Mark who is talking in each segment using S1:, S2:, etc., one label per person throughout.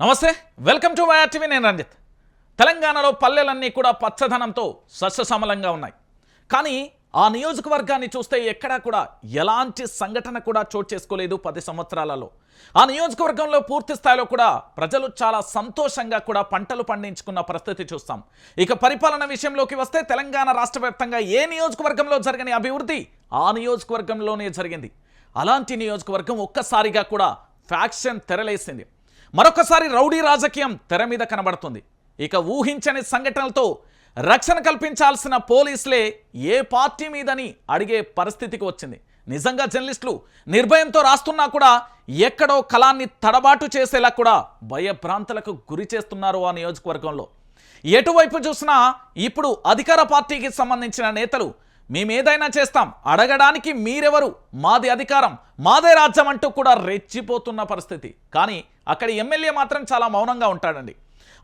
S1: నమస్తే welcome to YR TV నేను రంజిత్. తెలంగాణలో పల్లెలన్నీ కూడా పచ్చదనంతో సస్యసమలంగా ఉన్నాయి. కానీ ఆ నియోజకవర్గాన్ని చూస్తే ఎక్కడా కూడా ఎలాంటి సంఘటన కూడా చోటు చేసుకోలేదు పది సంవత్సరాలలో. ఆ నియోజకవర్గంలో పూర్తి స్థాయిలో కూడా ప్రజలు చాలా సంతోషంగా కూడా పంటలు పండించుకున్న పరిస్థితి చూస్తాం. ఇక పరిపాలన విషయంలోకి వస్తే తెలంగాణ రాష్ట్ర ఏ నియోజకవర్గంలో జరగని అభివృద్ధి ఆ నియోజకవర్గంలోనే జరిగింది. అలాంటి నియోజకవర్గం ఒక్కసారిగా కూడా ఫ్యాక్షన్ తెరలేసింది. మరొకసారి రౌడీ రాజకీయం తెర మీద కనబడుతుంది. ఇక ఊహించని సంఘటనలతో రక్షణ కల్పించాల్సిన పోలీసులే ఏ పార్టీ మీదని అడిగే పరిస్థితికి వచ్చింది. నిజంగా జర్నలిస్టులు నిర్భయంతో రాస్తున్నా కూడా ఎక్కడో కళాన్ని తడబాటు చేసేలా కూడా భయభ్రాంతులకు గురి చేస్తున్నారు ఆ నియోజకవర్గంలో. ఎటువైపు చూసినా ఇప్పుడు అధికార పార్టీకి సంబంధించిన నేతలు మేమేదైనా చేస్తాం. అడగడానికి మీరెవరు? మాది అధికారం. మాదే రాజ్యం అంటూ కూడా రెచ్చిపోతున్న పరిస్థితి. కానీ అక్కడి ఎమ్మెల్యే మాత్రం చాలా మౌనంగా ఉంటాడండి.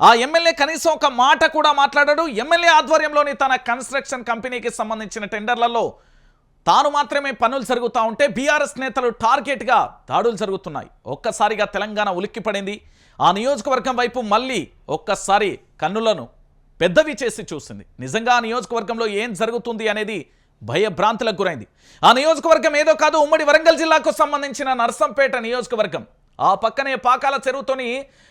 S1: ఆ ఎమ్మెల్యే కనీసం ఒక మాట కూడా మాట్లాడాడు. ఎమ్మెల్యే ఆధ్వర్యంలోని తన కన్స్ట్రక్షన్ కంపెనీకి సంబంధించిన టెండర్లలో తాను మాత్రమే పనులు జరుగుతూ ఉంటే బీఆర్ఎస్ నేతలు టార్గెట్గా దాడులు జరుగుతున్నాయి. ఒక్కసారిగా తెలంగాణ ఉలిక్కిపడింది. ఆ నియోజకవర్గం వైపు మళ్ళీ ఒక్కసారి కన్నులను పెద్దవి చేసి చూసింది. నిజంగా ఆ నియోజకవర్గంలో ఏం జరుగుతుంది అనేది భయభ్రాంతులకు గురైంది. ఆ నియోజకవర్గం ఏదో కాదు ఉమ్మడి వరంగల్ జిల్లాకు సంబంధించిన నర్సంపేట నియోజకవర్గం. ఆ పక్కనే పాకాల చెరువుతోని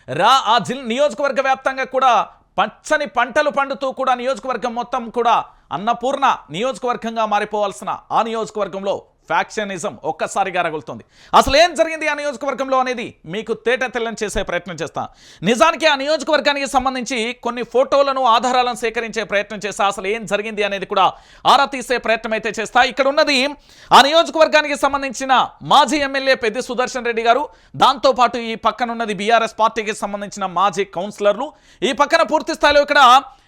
S1: రా ఆ జిల్ నియోజకవర్గ వ్యాప్తంగా కూడా పచ్చని పంటలు పండుతూ కూడా నియోజకవర్గం మొత్తం కూడా అన్నపూర్ణ నియోజకవర్గంగా మారిపోవాల్సిన ఆ నియోజకవర్గంలో ఫ్యాక్షనిజం ఒక్కసారిగా రగులుతుంది. అసలు ఏం జరిగింది ఆ నియోజకవర్గంలో అనేది మీకు తేట తెల్లని చేసే ప్రయత్నం చేస్తా. నిజానికి ఆ నియోజకవర్గానికి సంబంధించి కొన్ని ఫోటోలను ఆధారాలను సేకరించే ప్రయత్నం చేస్తా. అసలు ఏం జరిగింది అనేది కూడా ఆరా తీసే ప్రయత్నం అయితే చేస్తా. ఇక్కడ ఉన్నది ఆ నియోజకవర్గానికి సంబంధించిన మాజీ ఎమ్మెల్యే పెద్ది సుదర్శన్ రెడ్డి గారు. దాంతోపాటు ఈ పక్కన ఉన్నది బీఆర్ఎస్ పార్టీకి సంబంధించిన మాజీ కౌన్సిలర్లు. ఈ పక్కన పూర్తి స్థాయిలో ఇక్కడ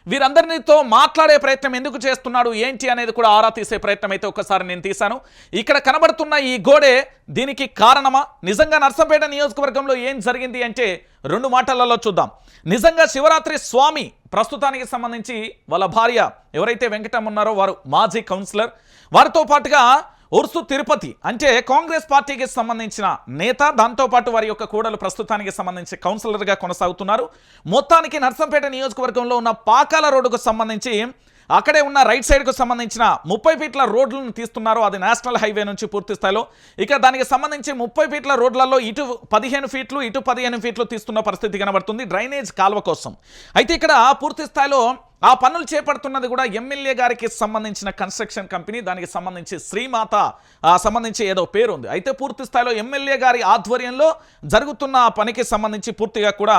S1: వీరందరితో మాట్లాడే ప్రయత్నం ఎందుకు చేస్తున్నాడు ఏంటి అనేది కూడా ఆరా తీసే ప్రయత్నం అయితే ఒకసారి నేను తీశాను. ఇక్కడ కనబడుతున్న ఈ గోడే దీనికి కారణమా? నిజంగా నర్సంపేట నియోజకవర్గంలో ఏం జరిగింది అంటే రెండు మాటలలో చూద్దాం. నిజంగా శివరాత్రి స్వామి ప్రస్తుతానికి సంబంధించి వాళ్ళ భార్య ఎవరైతే వెంకటం ఉన్నారో వారు మాజీ కౌన్సిలర్. వారితో పాటుగా ఉర్సు తిరుపతి అంటే కాంగ్రెస్ పార్టీకి సంబంధించిన నేత దాంతోపాటు వారి యొక్క కూడలు ప్రస్తుతానికి సంబంధించి కౌన్సిలర్గా కొనసాగుతున్నారు. మొత్తానికి నర్సంపేట నియోజకవర్గంలో ఉన్న పాకాల రోడ్డుకు సంబంధించి అక్కడే ఉన్న రైట్ సైడ్కు సంబంధించిన ముప్పై ఫీట్ల రోడ్లను తీస్తున్నారు. అది నేషనల్ హైవే నుంచి పూర్తి స్థాయిలో. ఇక దానికి సంబంధించి ముప్పై ఫీట్ల రోడ్లలో ఇటు పదిహేను ఫీట్లు ఇటు పదిహేను ఫీట్లు తీస్తున్న పరిస్థితి కనబడుతుంది డ్రైనేజ్ కాలువ కోసం. అయితే ఇక్కడ పూర్తి స్థాయిలో ఆ పనులు చేపడుతున్నది కూడా ఎమ్మెల్యే గారికి సంబంధించిన కన్స్ట్రక్షన్ కంపెనీ దానికి సంబంధించి శ్రీమాత సంబంధించి ఏదో పేరు ఉంది. అయితే పూర్తి స్థాయిలో ఎమ్మెల్యే గారి ఆధ్వర్యంలో జరుగుతున్న ఆ పనికి సంబంధించి పూర్తిగా కూడా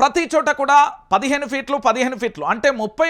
S1: ప్రతి చోట కూడా పదిహేను ఫీట్లు పదిహేను ఫీట్లు. అంటే ముప్పై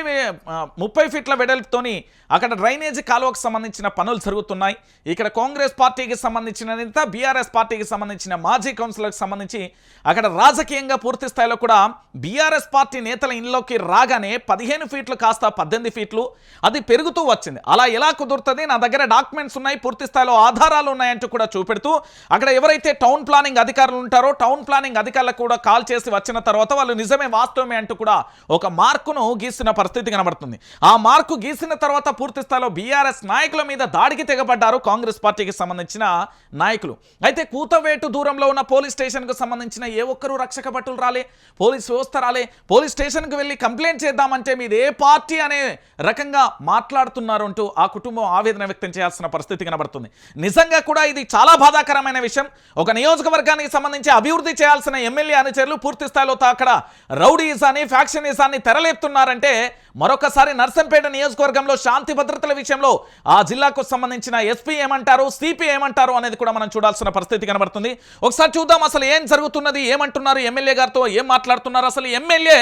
S1: ముప్పై ఫీట్ల వెడల్పుతోని అక్కడ డ్రైనేజీ కాలువకు సంబంధించిన పనులు జరుగుతున్నాయి. ఇక్కడ కాంగ్రెస్ పార్టీకి సంబంధించిన నేత బీఆర్ఎస్ పార్టీకి సంబంధించిన మాజీ కౌన్సిలర్కి సంబంధించి అక్కడ రాజకీయంగా పూర్తి స్థాయిలో కూడా బీఆర్ఎస్ పార్టీ నేతల ఇంట్లోకి రాగానే పదిహేను ఫీట్లు కాస్త పద్దెనిమిది ఫీట్లు అది పెరుగుతూ వచ్చింది. అలా ఎలా కుదురుతుంది? నా దగ్గర డాక్యుమెంట్స్ ఉన్నాయి పూర్తి స్థాయిలో ఆధారాలు ఉన్నాయంటూ కూడా చూపెడుతూ అక్కడ ఎవరైతే టౌన్ ప్లానింగ్ అధికారులు ఉంటారో టౌన్ ప్లానింగ్ అధికారులకు కూడా కాల్ చేసి వచ్చిన తర్వాత వాళ్ళు నిజమే వాస్తవమే అంటూ కూడా ఒక మార్కును గీసిన పరిస్థితి కనబడుతుంది. ఆ మార్కు గీసిన తర్వాత పూర్తి స్థాయిలో బీఆర్ఎస్ నాయకుల మీద దాడికి తెగబడ్డారు కాంగ్రెస్ పార్టీకి సంబంధించిన నాయకులు. అయితే కూతవేటు దూరంలో ఉన్న పోలీస్ స్టేషన్కు సంబంధించిన ఏ ఒక్కరూ రక్షక భటులు రాలే పోలీస్ వ్యవస్థ రాలే. పోలీస్ స్టేషన్కు వెళ్ళి కంప్లైంట్ చేద్దామంటే మీది ఏ పార్టీ అనే రకంగా మాట్లాడుతున్నారు అంటూ ఆ కుటుంబం ఆవేదన వ్యక్తం చేయాల్సిన పరిస్థితి కనబడుతుంది. నిజంగా కూడా ఇది చాలా బాధాకరమైన విషయం. ఒక నియోజకవర్గానికి సంబంధించి అభివృద్ధి చేయాల్సిన ఎమ్మెల్యే అనుచరులు పూర్తి స్థాయిలో తా- అక్కడ రౌడీజాన్ని ఫ్యాక్షనిజాన్ని తెరలేపుతున్నారంటే మరొకసారి నర్సంపేట నియోజకవర్గంలో శాంతి భద్రతల విషయంలో ఆ జిల్లాకు సంబంధించిన ఎస్పీ ఏమంటారు సిపి ఏమంటారు అనేది కూడా మనం చూడాల్సిన పరిస్థితి కనబడుతుంది. ఒకసారి చూద్దాం అసలు ఏం జరుగుతున్నది ఏమంటున్నారు ఎమ్మెల్యే గారితో ఏం మాట్లాడుతున్నారు అసలు ఎమ్మెల్యే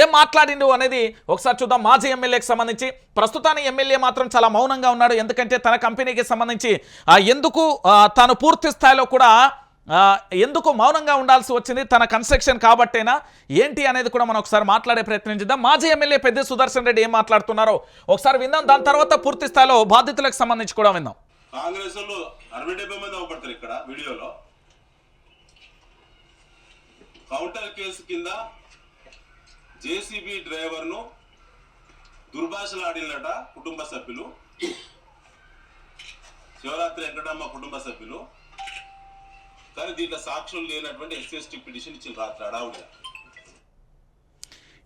S1: ఏం మాట్లాడిండు అనేది ఒకసారి చూద్దాం. మాజీ ఎమ్మెల్యేకి సంబంధించి ప్రస్తుతానికి ఎమ్మెల్యే మాత్రం చాలా మౌనంగా ఉన్నాడు. ఎందుకంటే తన కంపెనీకి సంబంధించి ఆ, ఎందుకు తాను పూర్తి స్థాయిలో కూడా ఎందుకు మౌనంగా ఉండాల్సి వచ్చింది? తన కన్స్ట్రక్షన్ కాబట్టేనా? ఏంటి అనేది కూడా మనం ఒకసారి మాట్లాడే ప్రయత్నం చేద్దాం. మాజీ ఎమ్మెల్యే పెద్ద సుదర్శన్ రెడ్డి ఏం మాట్లాడుతున్నారో ఒకసారి విందాం. దాని తర్వాత పూర్తి స్థాయిలో బాధితులకు సంబంధించి కూడా విందాం.
S2: కాంగ్రెస్ వాళ్ళు అరవై డెబ్బై మంది అవపడతారు ఇక్కడ వీడియోలో. కౌంటర్ కేసు కింద జేసీబీ డ్రైవర్ను దుర్భాషలాడినట కుటుంబ సభ్యులు. శివరాత్రి వెంకటమ్మ కుటుంబ సభ్యులు. కానీ దీంట్లో సాక్షులు లేనటువంటి ఎస్సీ పిటిషన్ ఇచ్చిన రాత్రి అడావుడిగా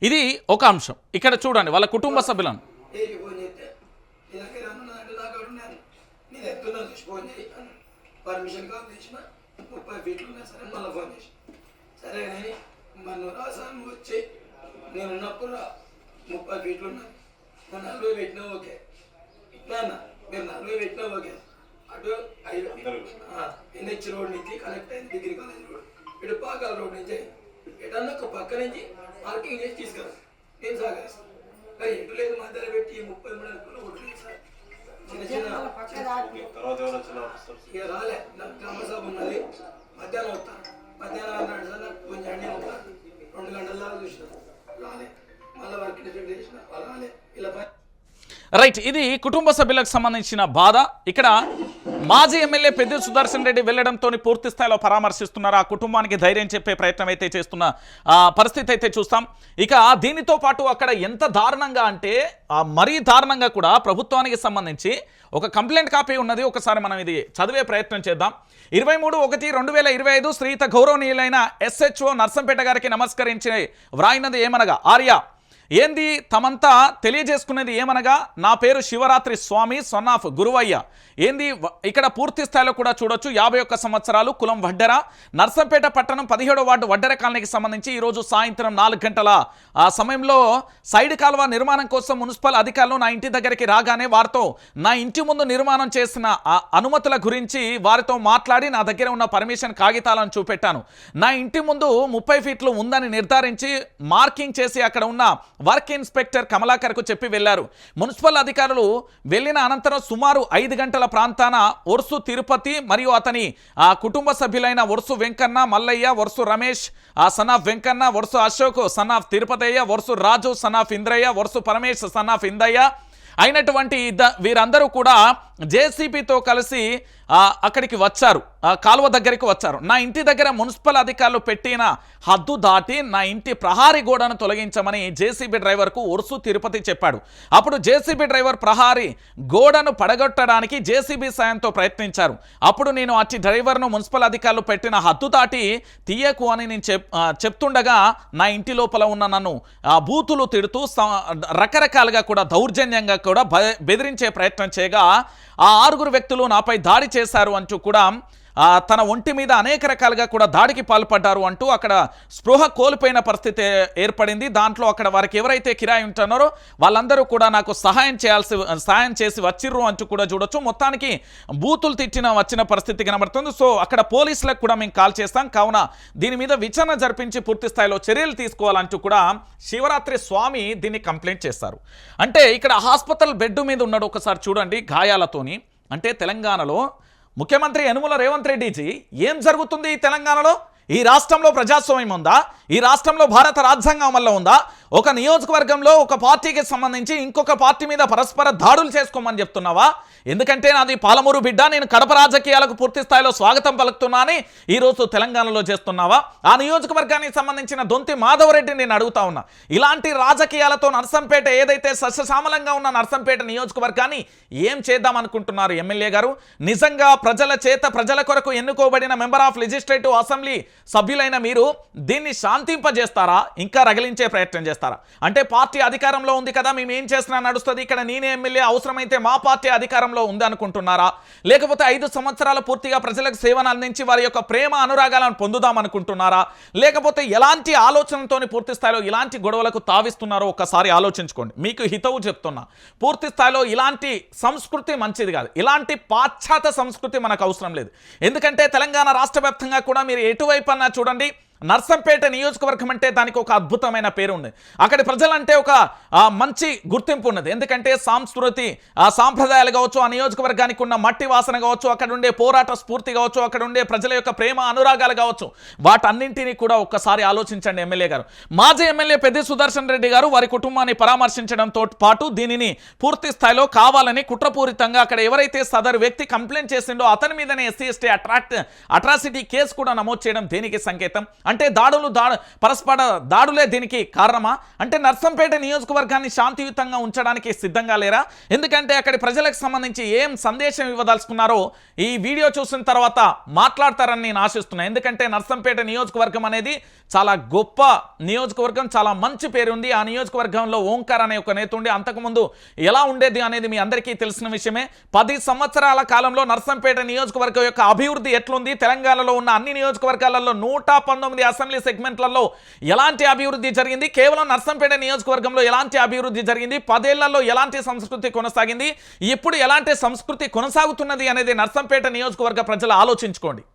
S1: ఇది ఒక అంశం ఇక్కడ చూడండి వాళ్ళ కుటుంబ సభ్యులను
S3: పర్మిషన్ కాల్ చేసిన ముప్పై ఫీట్లు ఉన్నాయి సరే మళ్ళీ ఫోన్ చేసి సరే కానీ రాసాను వచ్చి నేను ఉన్నప్పుడు రా ముప్పై ఫీట్లు ఉన్నాయి నలభై పెట్టినా ఓకే ఇట్లా అన్న మీరు నలభై పెట్టినా ఓకే అటు ఎన్హెచ్ రోడ్ నుంచి కనెక్ట్ అయింది డిగ్రీ కాలేజ్ రోడ్. ఇటు పాకాల రోడ్ నుంచి ఎటన్నా ఒక పక్క నుంచి పార్కింగ్ చేసి తీసుకురా నేను సహకరిస్తాను కానీ ఎటు లేదు మధ్యలో పెట్టి ముప్పై మూడు అనుకున్న కొట్టలేదు సార్. చిన్న చిన్న ఇక రాలే. నాకు గ్రామ సభ ఉన్నది. మధ్యాహ్నం వస్తాను మధ్యాహ్నం అన్నాడు సార్ నాకు కొంచెం అండి ఉంటాను రెండు గంటల దాకా చూసిన. రాలే. మళ్ళీ వర్క్ చేసిన. వాళ్ళు రాలే. ఇలా
S1: రైట్ ఇది కుటుంబ సభ్యులకు సంబంధించిన బాధ. ఇక్కడ మాజీ ఎమ్మెల్యే పెద్ద సుదర్శన్ రెడ్డి వెళ్ళడంతో పూర్తి స్థాయిలో పరామర్శిస్తున్నారు. ఆ కుటుంబానికి ధైర్యం చెప్పే ప్రయత్నం అయితే చేస్తున్న పరిస్థితి అయితే చూస్తాం. ఇక దీనితో పాటు అక్కడ ఎంత దారుణంగా అంటే మరీ దారుణంగా కూడా ప్రభుత్వానికి సంబంధించి ఒక కంప్లైంట్ కాపీ ఉన్నది. ఒకసారి మనం ఇది చదివే ప్రయత్నం చేద్దాం. ఇరవై మూడు ఒకటి రెండు వేల ఇరవై ఐదు శ్రీత గౌరవనీయులైన ఎస్హెచ్ఓ నర్సంపేట గారికి నమస్కరించి వ్రాయినది ఏమనగా ఆర్య ఏంది తమంతా తెలియజేసుకునేది ఏమనగా నా పేరు శివరాత్రి స్వామి సన్ ఆఫ్ గురువయ్య. ఏంది ఇక్కడ పూర్తి స్థాయిలో కూడా చూడొచ్చు యాభై ఒక్క సంవత్సరాలు కులం వడ్డెర. నర్సంపేట పట్టణం పదిహేడో వార్డు వడ్డెర కాలనీకి సంబంధించి ఈరోజు సాయంత్రం నాలుగు గంటల. ఆ సమయంలో సైడ్ కాలువ నిర్మాణం కోసం మున్సిపల్ అధికారులు నా ఇంటి దగ్గరికి రాగానే వారితో నా ఇంటి ముందు నిర్మాణం చేసిన ఆ అనుమతుల గురించి వారితో మాట్లాడి నా దగ్గర ఉన్న పర్మిషన్ కాగితాలను చూపెట్టాను. నా ఇంటి ముందు ముప్పై ఫీట్లు ఉందని నిర్ధారించి మార్కింగ్ చేసి అక్కడ ఉన్న వర్క్ ఇన్స్పెక్టర్ కమలాకర్కు చెప్పి వెళ్ళారు. మున్సిపల్ అధికారులు వెళ్ళిన అనంతరం సుమారు ఐదు గంటల ప్రాంతాన ఒరుసు తిరుపతి మరియు అతని ఆ కుటుంబ సభ్యులైన ఒరుసు వెంకన్న మల్లయ్య వరుసు రమేష్ ఆ సన్ ఆఫ్ వెంకన్న వరుసు అశోక్ సన్ ఆఫ్ తిరుపతయ్య వరుసు రాజు సన్ ఆఫ్ ఇంద్రయ్య వరుసు పరమేష్ సన్ ఆఫ్ ఇందయ్య అయినటువంటి వీరందరూ కూడా జేసీబీతో కలిసి అక్కడికి వచ్చారు. కాలువ దగ్గరికి వచ్చారు. నా ఇంటి దగ్గర మున్సిపల్ అధికారులు పెట్టిన హద్దు దాటి నా ఇంటి ప్రహారీ గోడను తొలగించమని జేసీబీ డ్రైవర్కు ఒరుసు తిరుపతి చెప్పాడు. అప్పుడు జేసీబీ డ్రైవర్ ప్రహారీ గోడను పడగొట్టడానికి జేసీబీ సాయంతో ప్రయత్నించారు. అప్పుడు నేను అట్టి డ్రైవర్ను మున్సిపల్ అధికారులు పెట్టిన హద్దు దాటి తీయకు అని నేను చెప్ చెప్తుండగా నా ఇంటి లోపల ఉన్న నన్ను బూతులు తిడుతూ రకరకాలుగా కూడా దౌర్జన్యంగా కూడా బెదిరించే ప్రయత్నం చేయగా ఆ ఆరుగురు వ్యక్తులు నాపై దాడి చేశారు అంటూ కూడా తన ఒంటి మీద అనేక రకాలుగా కూడా దాడికి పాల్పడ్డారు అంటూ అక్కడ స్పృహ కోల్పోయిన పరిస్థితి ఏర్పడింది. దాంట్లో అక్కడ వారికి ఎవరైతే కిరాయి ఉంటున్నారో వాళ్ళందరూ కూడా నాకు సహాయం చేయాల్సి సహాయం చేసి వచ్చిర్రు అంటూ కూడా చూడొచ్చు. మొత్తానికి బూతులు తిట్టిన వచ్చిన పరిస్థితి కనబడుతుంది. సో అక్కడ పోలీసులకు కూడా మేము కాల్ చేస్తాం. కావున దీని మీద విచారణ జరిపించి పూర్తి స్థాయిలో చర్యలు తీసుకోవాలంటూ కూడా శివరాత్రి స్వామి దీన్ని కంప్లైంట్ చేస్తారు అంటే ఇక్కడ హాస్పిటల్ బెడ్ మీద ఉన్నాడు ఒకసారి చూడండి గాయాలతోని. అంటే తెలంగాణలో ముఖ్యమంత్రి యనుమల రేవంత్ రెడ్డిజీ ఏం జరుగుతుంది ఈ తెలంగాణలో? ఈ రాష్ట్రంలో ప్రజాస్వామ్యం ఉందా? ఈ రాష్ట్రంలో భారత రాజ్యాంగం వల్ల ఉందా? ఒక నియోజకవర్గంలో ఒక పార్టీకి సంబంధించి ఇంకొక పార్టీ మీద పరస్పర దాడులు చేసుకోమని చెప్తున్నావా? ఎందుకంటే నాది పాలమూరు బిడ్డ నేను కడప రాజకీయాలకు పూర్తి స్థాయిలో స్వాగతం పలుకుతున్నానని ఈరోజు తెలంగాణలో చేస్తున్నావా? ఆ నియోజకవర్గానికి సంబంధించిన దొంతి మాధవరెడ్డి నేను అడుగుతా ఉన్నా. ఇలాంటి రాజకీయాలతో నర్సంపేట ఏదైతే సస్యశామలంగా ఉన్న నర్సంపేట నియోజకవర్గాన్ని ఏం చేద్దాం అనుకుంటున్నారు ఎమ్మెల్యే గారు? నిజంగా ప్రజల చేత ప్రజల కొరకు ఎన్నుకోబడిన మెంబర్ ఆఫ్ లెజిస్లేటివ్ అసెంబ్లీ సభ్యులైన మీరు దీన్ని శాంతింపజేస్తారా? ఇంకా రగిలించే ప్రయత్నం చేస్తారా? అంటే పార్టీ అధికారంలో ఉంది కదా మేము ఏం చేసినా నడుస్తుంది. ఇక్కడ నేనే ఎమ్మెల్యే అవసరమైతే మా పార్టీ అధికారంలో ఉంది అనుకుంటున్నారా? లేకపోతే ఐదు సంవత్సరాలు పూర్తిగా ప్రజలకు సేవను అందించి వారి యొక్క ప్రేమ అనురాగాలను పొందుదామనుకుంటున్నారా లేకపోతే ఎలాంటి ఆలోచనతోని పూర్తి స్థాయిలో ఇలాంటి గొడవలకు తావిస్తున్నారో ఒక్కసారి ఆలోచించుకోండి. మీకు హితవు చెప్తున్నా. పూర్తి స్థాయిలో ఇలాంటి సంస్కృతి మంచిది కాదు. ఇలాంటి పాశ్చాత్య సంస్కృతి మనకు అవసరం లేదు. ఎందుకంటే తెలంగాణ రాష్ట్ర వ్యాప్తంగా కూడా మీరు ఎటువైపు అన్నా చూడండి నర్సంపేట నియోజకవర్గం అంటే దానికి ఒక అద్భుతమైన పేరు ఉంది అక్కడి ప్రజలంటే ఒక మంచి గుర్తింపు ఉన్నది. ఎందుకంటే సాంస్కృతి ఆ సాంప్రదాయాలు కావచ్చు ఆ నియోజకవర్గానికి ఉన్న మట్టి వాసన కావచ్చు అక్కడ ఉండే పోరాట స్ఫూర్తి కావచ్చు అక్కడ ఉండే ప్రజల యొక్క ప్రేమ అనురాగాలు కావచ్చు వాటన్నింటినీ కూడా ఒక్కసారి ఆలోచించండి ఎమ్మెల్యే గారు. మాజీ ఎమ్మెల్యే పెద్ది సుదర్శన్ రెడ్డి గారు వారి కుటుంబాన్ని పరామర్శించడంతో పాటు దీనిని పూర్తి స్థాయిలో కావాలని కుట్రపూరితంగా అక్కడ ఎవరైతే సదరు వ్యక్తి కంప్లైంట్ చేసిండో అతని మీదనే SC ST attract atrocity case కూడా నమోదు చేయడం దేనికి సంకేతం? అంటే దాడులు దాడు పరస్పర దాడులే దీనికి కారణమా? అంటే నర్సంపేట నియోజకవర్గాన్ని శాంతియుతంగా ఉంచడానికి సిద్ధంగా లేరా? ఎందుకంటే అక్కడి ప్రజలకు సంబంధించి ఏం సందేశం ఇవ్వదలుచుకున్నారో ఈ వీడియో చూసిన తర్వాత మాట్లాడతారని నేను ఆశిస్తున్నాను. ఎందుకంటే నర్సంపేట నియోజకవర్గం అనేది చాలా గొప్ప నియోజకవర్గం చాలా మంచి పేరు ఉంది. ఆ నియోజకవర్గంలో ఓంకార్ అనే ఒక నేత ఉండి అంతకుముందు ఎలా ఉండేది అనేది మీ అందరికీ తెలిసిన విషయమే. పది సంవత్సరాల కాలంలో నర్సంపేట నియోజకవర్గం యొక్క అభివృద్ధి ఎట్లుంది? తెలంగాణలో ఉన్న అన్ని నియోజకవర్గాలలో నూట పంతొమ్మిది అసెంబ్లీ సెగ్మెంట్లలో ఎలాంటి అభివృద్ధి జరిగింది? కేవలం నర్సంపేట నియోజకవర్గంలో ఎలాంటి అభివృద్ధి జరిగింది? పదేళ్ళలో ఎలాంటి సంస్కృతి కొనసాగింది? ఇప్పుడు ఎలాంటి సంస్కృతి కొనసాగుతున్నది అనేది నర్సంపేట నియోజకవర్గ ప్రజలు ఆలోచించుకోండి.